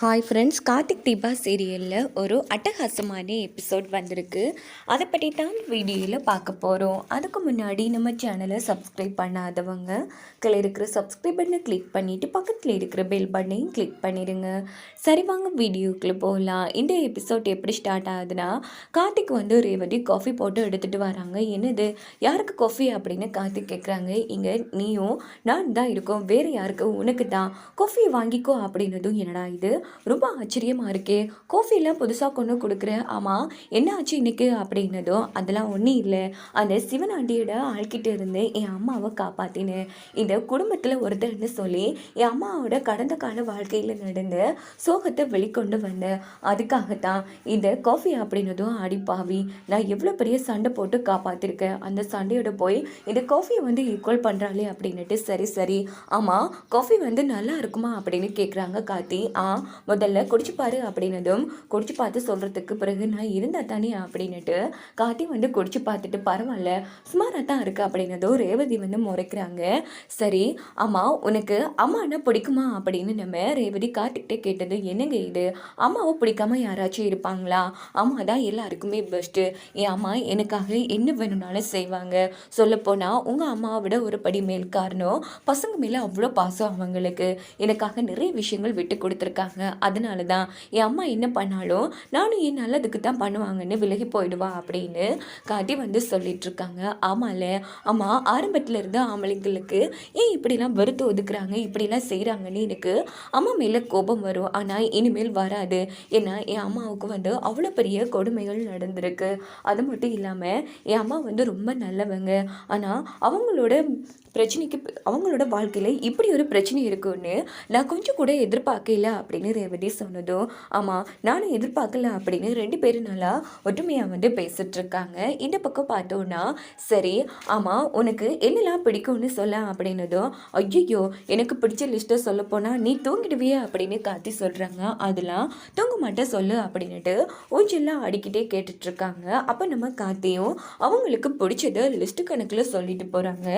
Hi friends Karthik Deepa சீரியலில் ஒரு அட்டகாசமான எபிசோட் வந்திருக்கு. அதை பற்றி தான் வீடியோவில் பார்க்க போகிறோம் அதுக்கு முன்னாடி நம்ம சேனலை சப்ஸ்கிரைப் பண்ணாதவங்க கீழே இருக்கிற சப்ஸ்கிரைப் பட்டனை கிளிக் பண்ணிவிட்டு பக்கத்தில் இருக்கிற பெல் பட்டனையும் கிளிக் பண்ணிடுங்க சரி வாங்க வீடியோக்குள்ளே போகலாம் இந்த எபிசோட் எப்படி ஸ்டார்ட் ஆகுதுன்னா கார்த்திக் வந்து ரேவதி காஃபி போட்டு எடுத்துகிட்டு வராங்க. என்னது? யாருக்கு காஃபி அப்படின்னு கார்த்திக் கேட்குறாங்க இங்கே நீயும் நான் தான் இருக்கோம். வேறு யாருக்கு? உனக்கு தான் காஃபி வாங்கிக்கோ அப்படின்னதும் என்னடா இது? ரொம்ப ஆச்சரியமாக இருக்கே. காஃபிலாம் புதுசாக கொண்டு கொடுக்குற ஆமாம் என்ன ஆச்சு இன்னைக்கு அப்படின்னதும் அதெல்லாம் ஒன்றும் இல்லை. அந்த சிவனாண்டியோட ஆள்கிட்ட இருந்து என் அம்மாவை காப்பாற்றினேன் இந்த குடும்பத்தில் ஒருத்தர்னு சொல்லி என் அம்மாவோட கடந்த கால வாழ்க்கையில் நடந்த சோகத்தை வெளிக்கொண்டு வந்தேன். அதுக்காகத்தான் இந்த காஃபி அப்படின்னதும் அடிப்பாவி நான் எவ்வளோ பெரிய சண்டை போட்டு காப்பாற்றிருக்கேன் அந்த சண்டையோட போய் இந்த காஃபியை வந்து ஈக்குவல் பண்ணுறாளே அப்படின்னுட்டு சரி சரி. ஆமாம் காஃபி வந்து நல்லா இருக்குமா? அப்படின்னு கேட்குறாங்க காத்தி ஆ முதல்ல குடிச்சு பாரு அப்படின்னதும் குடிச்சு பார்த்து சொல்கிறதுக்கு பிறகு நான் இருந்தா தானே அப்படின்னுட்டு காட்டி வந்து குடிச்சு பார்த்துட்டு பரவாயில்ல சுமாராக தான் இருக்குது அப்படின்னதும் ரேவதி வந்து முறைக்கிறாங்க. சரி அம்மா உனக்கு அம்மானா பிடிக்குமா அப்படின்னு நம்ம ரேவதி காட்டிக்கிட்டே கேட்டது என்னங்க இது? அம்மாவை பிடிக்காம யாராச்சும் இருப்பாங்களா? அம்மா தான் எல்லாருக்குமே பெஸ்ட்டு என் அம்மா எனக்காக என்ன வேணும்னாலும் செய்வாங்க. சொல்லப்போனால் உங்கள் அம்மாவை விட ஒரு படி மேல் காரணம் பசங்க மேலே அவ்வளோ பாசம் அவங்களுக்கு. எனக்காக நிறைய விஷயங்கள் விட்டு கொடுத்துருக்காங்க. அதனால தான் என் அம்மா என்ன பண்ணாலும் நானும் என் நல்லதுக்கு தான் பண்ணுவாங்கன்னு விலகி போயிடுவா அப்படின்னு காட்டி வந்து சொல்லிகிட்ருக்காங்க ஆமாம்ல அம்மா ஆரம்பத்தில் இருந்த ஆம்பளைங்களுக்கு ஏன் இப்படிலாம் வெறுத்து ஒதுக்குறாங்க இப்படிலாம் செய்கிறாங்கன்னு எனக்கு அம்மா மேலே கோபம் வரும். ஆனால் இனிமேல் வராது. ஏன்னா என் அம்மாவுக்கு வந்து அவ்வளோ பெரிய கொடுமைகள் நடந்திருக்கு. அது மட்டும் இல்லாமல் என் அம்மா வந்து ரொம்ப நல்லவங்க. ஆனால் அவங்களோட பிரச்சனைக்கு அவங்களோட வாழ்க்கையில் இப்படி ஒரு பிரச்சனை இருக்குன்னு நான் கொஞ்சம் கூட எதிர்பார்க்கல அப்படின்னு ரேவதி சொன்னதும் ஆமாம் நானும் எதிர்பார்க்கல அப்படின்னு ரெண்டு பேரும் நல்லா ஒற்றுமையாக வந்து பேசிட்டு இருக்காங்க இந்த பக்கம் பார்த்தோன்னா சரி ஆமாம் உனக்கு என்னெல்லாம் பிடிக்கும்னு சொல்ல அப்படின்னதும் ஐயோ எனக்கு பிடிச்ச லிஸ்ட்டை சொல்ல போனால் நீ தூங்கிடுவியே அப்படின்னு காத்தி சொல்கிறாங்க அதெல்லாம் தூங்க மாட்டேன் சொல்லு அப்படின்னுட்டு ஊஞ்சல்லாம் அடிக்கிட்டே கேட்டுட்ருக்காங்க அப்போ நம்ம காத்தியும் அவங்களுக்கு பிடிச்சத லிஸ்ட்டு கணக்கில் சொல்லிட்டு போகிறாங்க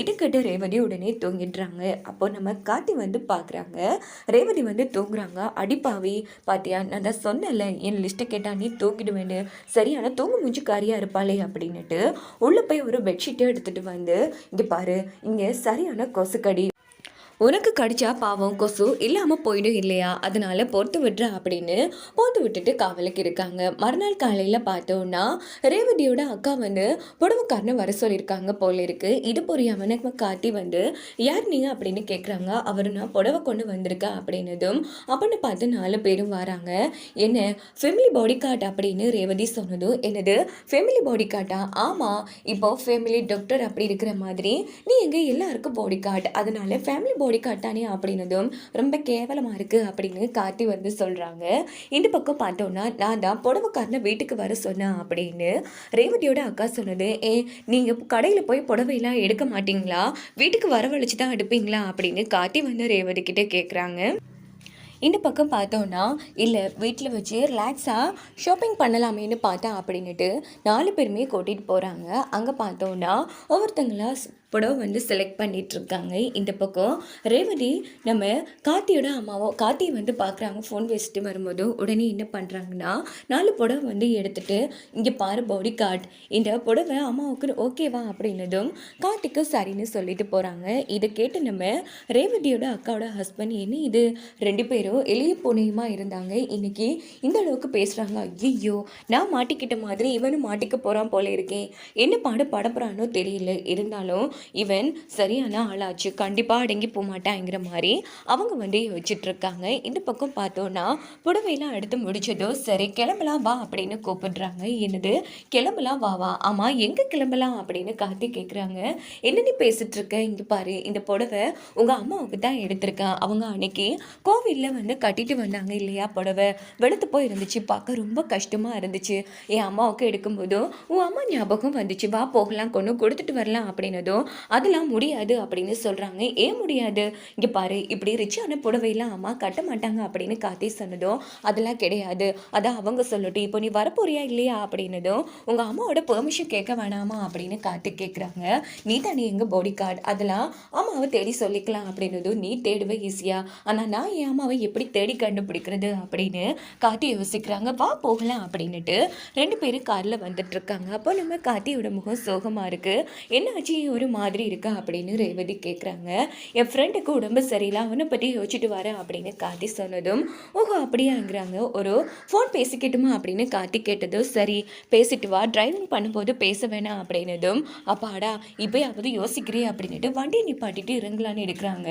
இடுக்கட்ட ரேவதி உடனே தூங்கிடுறாங்க. அப்போ நம்ம காத்தி வந்து பார்க்குறாங்க ரேவதி வந்து தூங்குறாங்க. அடிப்பாவி. பாத்தியா நான் தான் சொன்னேன்ல என் லிஸ்ட்டை கேட்டால் நீ தூக்கிடுவேன்னு. சரியான தூங்கு மூஞ்சிக்காரியாக இருப்பாளே அப்படின்னுட்டு உள்ளே போய் ஒரு பெட்ஷீட்டை எடுத்துகிட்டு வந்து இங்கே பாரு இங்கே சரியான கொசுக்கடி. உனக்கு கடிச்சா பாவம் கொசு இல்லாமல் போயிடும் இல்லையா? அதனால பொறுத்து விடுற அப்படின்னு போட்டு விட்டுட்டு காவலுக்கு இருக்காங்க. மறுநாள் காலையில் பார்த்தோன்னா ரேவதியோட அக்கா வந்து புடவைக்காரனை வர சொல்லியிருக்காங்க போல இருக்கு. இது புரியாம நம்ம காட்டி வந்து யார் நீங்க அப்படின்னு கேட்குறாங்க அவர் நான் புடவை கொண்டு வந்திருக்கேன் அப்படின்னதும் அப்படின்னு பார்த்து நாலு பேரும் வராங்க. என்ன ஃபேமிலி பாடி கார்டு அப்படின்னு ரேவதி சொன்னதும் என்னது ஃபேமிலி பாடி கார்டா ஆமாம் இப்போ ஃபேமிலி டாக்டர் அப்படி இருக்கிற மாதிரி நீ எங்கே எல்லாருக்கும் பாடி கார்டு அதனால ஃபேமிலி பாடி காட்டானே அப்படின்னதும் ரொம்ப கேவலமாக இருக்குது அப்படின்னு காட்டி வந்து சொல்கிறாங்க இந்த பக்கம் பார்த்தோன்னா நான் தான் புடவைக்காரனை வீட்டுக்கு வர சொன்னேன் அப்படின்னு ரேவதியோட அக்கா சொன்னது. ஏ நீங்கள் கடையில் போய் புடவையெல்லாம் எடுக்க மாட்டீங்களா? வீட்டுக்கு வரவழைச்சி தான் எடுப்பீங்களா? அப்படின்னு காட்டி வந்து ரேவதி கிட்டே கேட்குறாங்க இந்த பக்கம் பார்த்தோன்னா இல்லை வீட்டில் வச்சு ரிலாக்ஸாக ஷாப்பிங் பண்ணலாமேன்னு பார்த்தேன் அப்படின்னுட்டு நாலு பேருமே கூட்டிகிட்டு போகிறாங்க அங்கே பார்த்தோன்னா ஒவ்வொருத்தங்களா புடவை வந்து செலக்ட் பண்ணிகிட்ருக்காங்க இந்த பக்கம் ரேவதி நம்ம கார்த்தியோட அம்மாவோ கார்த்தியை வந்து பார்க்குறாங்க ஃபோன் வச்சுட்டு வரும்போது. உடனே என்ன பண்ணுறாங்கன்னா நாலு புடவை வந்து எடுத்துட்டு இங்கே பாரு பாடி கார்ட் இந்த புடவை அம்மாவுக்கு ஓகேவா அப்படின்னதும் கார்த்திக்கு சரின்னு சொல்லிட்டு போகிறாங்க இதை கேட்டு நம்ம ரேவதியோட அக்காவோட ஹஸ்பண்ட் என்ன இது? ரெண்டு பேரும் எளிய புனையுமா இருந்தாங்க? இன்றைக்கி இந்த அளவுக்கு பேசுகிறாங்க ஐயோ நான் மாட்டிக்கிட்ட மாதிரி இவனும் மாட்டிக்க போகிறான் போல இருக்கேன் என்ன பாடு படப்புறானோ தெரியல. இருந்தாலும் இவன் சரியான ஆளாச்சு. கண்டிப்பாக அடங்கி போக மாட்டாங்கிற மாதிரி அவங்க வந்து யோசிச்சுட்ருக்காங்க. இந்த பக்கம் பார்த்தோன்னா புடவையெல்லாம் எடுத்து முடிச்சதோ சரி கிளம்பலாம் வா அப்படின்னு கூப்பிடுறாங்க. என்னது? கிளம்பலாம் வா வா. ஆமாம் எங்கே கிளம்பலாம் அப்படின்னு காத்தி கேட்குறாங்க என்னென்னு பேசிகிட்ருக்க இங்கே பாரு இந்த புடவை உங்கள் அம்மாவுக்கு தான் எடுத்திருக்கேன். அவங்க அன்னைக்கு கோவிலில் வந்து கட்டிட்டு வந்தாங்க இல்லையா புடவை? வெளுத்து போய் இருந்துச்சு. பார்க்க ரொம்ப கஷ்டமாக இருந்துச்சு. என் அம்மாவுக்கு எடுக்கும்போதும் உன் அம்மா ஞாபகம் வந்துச்சு. வா போகலாம். கொண்டு கொடுத்துட்டு வரலாம் அப்படின்னதும் அதெல்லாம் முடியாது அப்படின்னு சொல்கிறாங்க ஏன் முடியாது? இங்கே பாரு இப்படி ரிச்சான புடவையெல்லாம் அம்மா கட்ட மாட்டாங்க அப்படின்னு காத்தி சொன்னதும் அதெல்லாம் கிடையாது. அதான் அவங்க சொல்லட்டும் இப்போ நீ வரப்போறியா இல்லையா அப்படின்னதும் உங்கள் அம்மாவோட பெர்மிஷன் கேட்க வேணாமா அப்படின்னு காத்து கேட்குறாங்க நீ தானே எங்கள் பாடி கார்டு அதெல்லாம் அம்மாவை தேடி சொல்லிக்கலாம் அப்படின்னதும் நீ தேடுவே ஈஸியாக ஆனால் நான் என் அம்மாவை எப்படி தேடி கண்டுபிடிக்கிறது அப்படின்னு காத்தி யோசிக்கிறாங்க. வா போகலாம் அப்படின்னுட்டு ரெண்டு பேரும் காரில் வந்துட்டு இருக்காங்க. அப்போ நம்ம காத்தியோட முகம் சோகமாக இருக்குது என்ன ஆச்சு ஒரு மாதிரி இருக்கா அப்படின்னு ரேவதி கேட்குறாங்க என் ஃப்ரெண்டுக்கு உடம்பு சரியில்லை அவனை பற்றி யோசிச்சுட்டு வரேன் அப்படின்னு காத்தி சொன்னதும் ஓஹோ அப்படியாங்கிறாங்க. ஒரு ஃபோன் பேசிக்கிட்டுமா அப்படின்னு காத்தி கேட்டதும் சரி பேசிட்டு வா டிரைவிங் பண்ணும்போது பேச வேணாம் அப்படின்னதும் அப்பாடா இப்போயாவது யோசிக்கிறே அப்படின்ட்டு வண்டியை நிப்பாட்டிட்டு இறங்கலான்னு எடுக்கிறாங்க.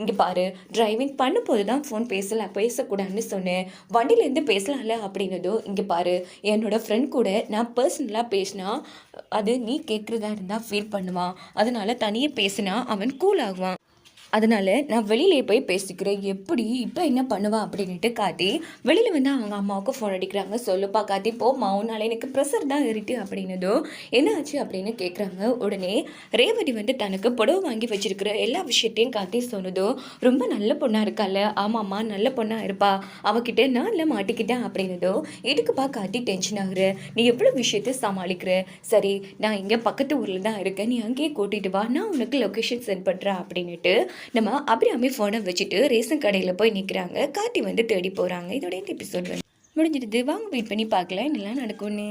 இங்கே பாரு டிரைவிங் பண்ணும்போது தான் ஃபோன் பேசல பேசக்கூடாதுன்னு சொன்னேன். வண்டியிலேருந்து பேசலாம்ல அப்படின்னதும் இங்கே பாரு என்னோட ஃப்ரெண்ட் கூட நான் பர்சனலாக பேசினா அது நீ கேட்குறதா இருந்தால் ஃபீல் பண்ணுவான். அதனால தனியே பேசினா அவன் கூல் ஆகுவான். அதனால் நான் வெளியிலே போய் பேசிக்கிறேன். எப்படி? இப்போ என்ன பண்ணுவா? அப்படின்ட்டு காத்தி வெளியில் வந்து அவங்க அம்மாவுக்கு ஃபோன் அடிக்கிறாங்க. சொல்லுப்பா காத்தி போம்மா உன்னால எனக்கு ப்ரெஷர் தான் ஏறிட்டு அப்படின்னதும் என்ன ஆச்சு அப்படின்னு கேட்குறாங்க உடனே ரேவதி வந்து தனக்கு புடவை வாங்கி வச்சிருக்கிற எல்லா விஷயத்தையும் காத்தி சொன்னதும் ரொம்ப நல்ல பொண்ணாக இருக்கால. ஆமாம்மா நல்ல பொண்ணாக இருப்பா. அவகிட்ட நான் இல்லை மாட்டிக்கிட்டேன் அப்படின்னதும் எதுக்குப்பா காத்தி டென்ஷன் ஆகுற? நீ எவ்வளோ விஷயத்த சமாளிக்கிற? சரி நான் இங்கே பக்கத்து ஊரில் தான் இருக்கேன். நீ அங்கேயே கூட்டிகிட்டு வா. நான் உனக்கு லொக்கேஷன் சென்ட் பண்ணுறேன் அப்படின்னுட்டு நம்ம அபிராமி ஃபோனை வச்சுட்டு ரேஷன் கடையில் போய் நிற்கிறாங்க காட்டி வந்து தேடி போகிறாங்க இதோட இந்த எபிசோட் வந்து முடிஞ்சிடுது. வாங்க வெயிட் பண்ணி பார்க்கலாம். என்னெல்லாம் நடக்கும்னு.